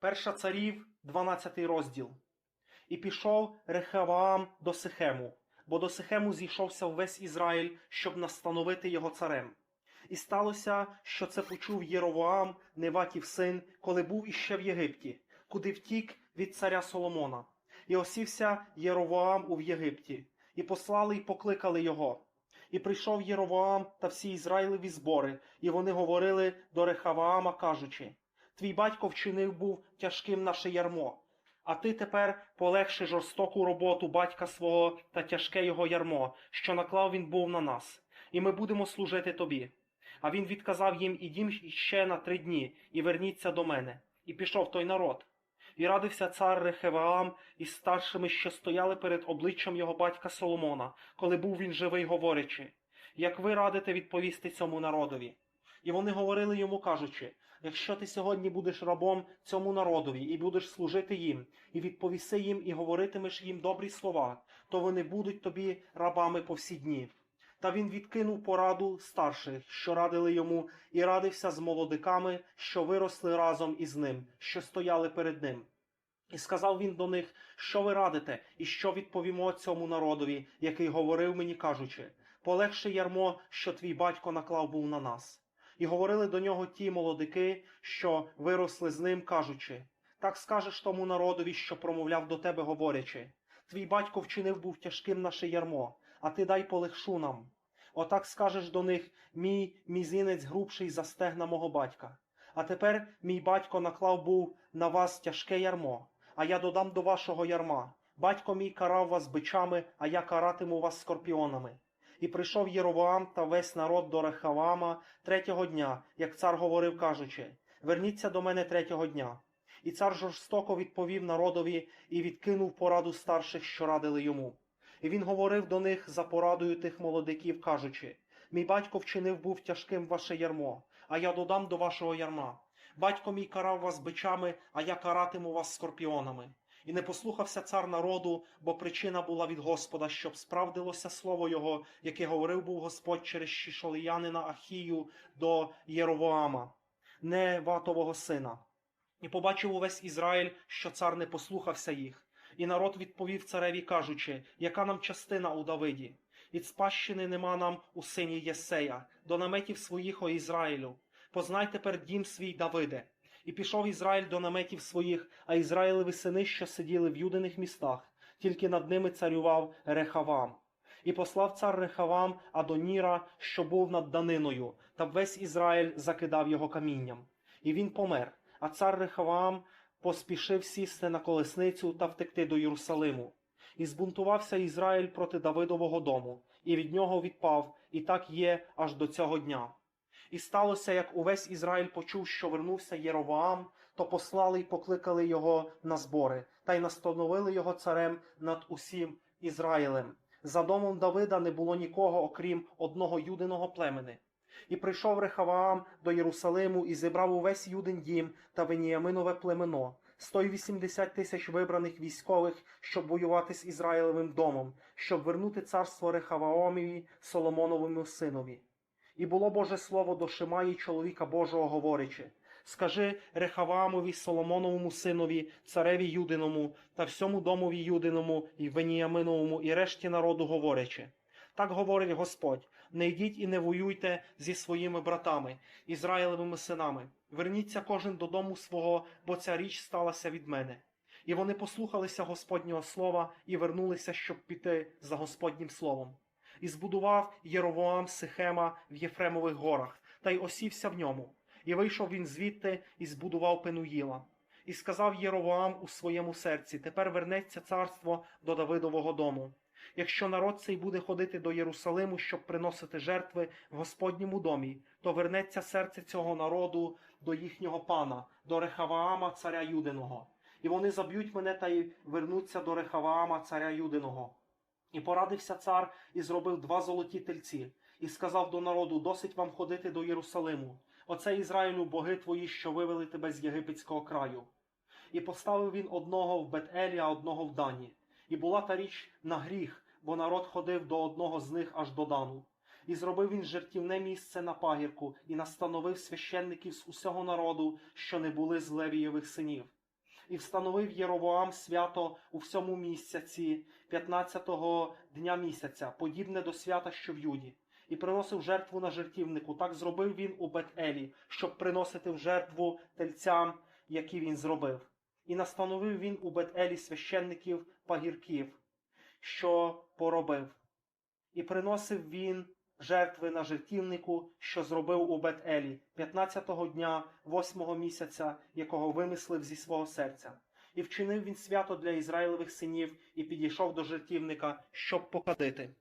Перша царів, 12 розділ. І пішов Рехаваам до Сихему, бо до Сихему зійшовся весь Ізраїль, щоб настановити його царем. І сталося, що це почув Єровоам, Неватів син, коли був іще в Єгипті, куди втік від царя Соломона. І осівся Єровоам у Єгипті, і послали й покликали його. І прийшов Єровоам та всі Ізраїлеві збори, і вони говорили до Рехаваама, кажучи: Твій батько вчинив був тяжким наше ярмо, а ти тепер полегши жорстоку роботу батька свого та тяжке його ярмо, що наклав він був на нас, і ми будемо служити тобі. А він відказав їм ідім ще на три дні, і верніться до мене. І пішов той народ. І радився цар Рехеваам із старшими, що стояли перед обличчям його батька Соломона, коли був він живий, говорячи, як ви радите відповісти цьому народові? І вони говорили йому, кажучи: якщо ти сьогодні будеш рабом цьому народові і будеш служити їм, і відповіси їм, і говоритимеш їм добрі слова, то вони будуть тобі рабами по всі дні. Та він відкинув пораду старших, що радили йому, і радився з молодиками, що виросли разом із ним, що стояли перед ним. І сказав він до них, що ви радите, і що відповімо цьому народові, який говорив мені, кажучи, полегше ярмо, що твій батько наклав був на нас. І говорили до нього ті молодики, що виросли з ним, кажучи, так скажеш тому народові, що промовляв до тебе, говорячи, твій батько вчинив був тяжким наше ярмо, а ти дай полегшу нам. Отак скажеш до них, мій мізинець грубший за стегна мого батька. А тепер мій батько наклав був на вас тяжке ярмо, а я додам до вашого ярма. Батько мій карав вас бичами, а я каратиму вас скорпіонами. І прийшов Єровоам та весь народ до Рехаваама третього дня, як цар говорив, кажучи: Верніться до мене третього дня. І цар жорстоко відповів народові і відкинув пораду старших, що радили йому. І він говорив до них за порадою тих молодиків, кажучи: Мій батько вчинив був тяжким ваше ярмо, а я додам до вашого ярма. Батько мій карав вас бичами, а я каратиму вас скорпіонами. І не послухався цар народу, бо причина була від Господа, щоб справдилося слово його, яке говорив був Господь через Шішоліянина Ахію до Єровоама, Неватового сина. І побачив увесь Ізраїль, що цар не послухався їх. І народ відповів цареві, кажучи, яка нам частина у Давиді? Від спадщини нема нам у сині Єсея, до наметів своїх о Ізраїлю. Познай тепер дім свій Давиде. І пішов Ізраїль до наметів своїх, а Ізраїлеві сини, що сиділи в юдиних містах, тільки над ними царював Рехавам. І послав цар Рехавам Адоніра, що був над даниною, та весь Ізраїль закидав його камінням. І він помер, а цар Рехавам поспішив сісти на колесницю та втекти до Єрусалиму. І збунтувався Ізраїль проти Давидового дому, і від нього відпав, і так є аж до цього дня. І сталося, як увесь Ізраїль почув, що вернувся Єровоам, то послали й покликали його на збори, та й настановили його царем над усім Ізраїлем. За домом Давида не було нікого, окрім одного юдиного племени. І прийшов Рехаваам до Єрусалиму і зібрав увесь юдин дім та Веніяминове племено, 180 тисяч вибраних військових, щоб воювати з Ізраїлевим домом, щоб вернути царство Рехаваомові Соломоновому синові. І було Боже слово до Шимаї чоловіка Божого, говорячи: Скажи Рехаваамові Соломоновому синові, цареві Юдиному та всьому домові Юдиному і Веніяминовому і решті народу говорячи. Так говорить Господь: не йдіть і не воюйте зі своїми братами, Ізраїлевими синами. Верніться кожен додому свого, бо ця річ сталася від мене. І вони послухалися Господнього слова і вернулися, щоб піти за Господнім словом. І збудував Єровоам Сихема в Єфремових горах, та й осівся в ньому. І вийшов він звідти і збудував Пенуїла. І сказав Єровоам у своєму серці: Тепер вернеться царство до Давидового дому. Якщо народ цей буде ходити до Єрусалиму, щоб приносити жертви в Господньому домі, то вернеться серце цього народу до їхнього пана, до Рехаваама, царя Юдиного. І вони заб'ють мене та й вернуться до Рехаваама, царя Юдиного. І порадився цар і зробив два золоті тельці, і сказав до народу: Досить вам ходити до Єрусалиму. Оце Ізраїлю боги твої, що вивели тебе з єгипетського краю. І поставив він одного в Бет-Елі, а одного в Дані. І була та річ на гріх, бо народ ходив до одного з них аж до Дану. І зробив він жертівне місце на пагірку, і настановив священників з усього народу, що не були з Левієвих синів. І встановив Єровоам свято у всьому місяці, 15-го дня місяця, подібне до свята, що в Юді, і приносив жертву на жертівнику. Так зробив він у Бет-Елі, щоб приносити в жертву тельцям, які він зробив. І настановив він у Бет-Елі священників пагірків, що поробив. І приносив він жертви на жертівнику, що зробив у Бет-Елі, 15-го дня, 8-го місяця, якого вимислив зі свого серця. І вчинив він свято для Ізраїлевих синів і підійшов до жертівника, щоб покадити.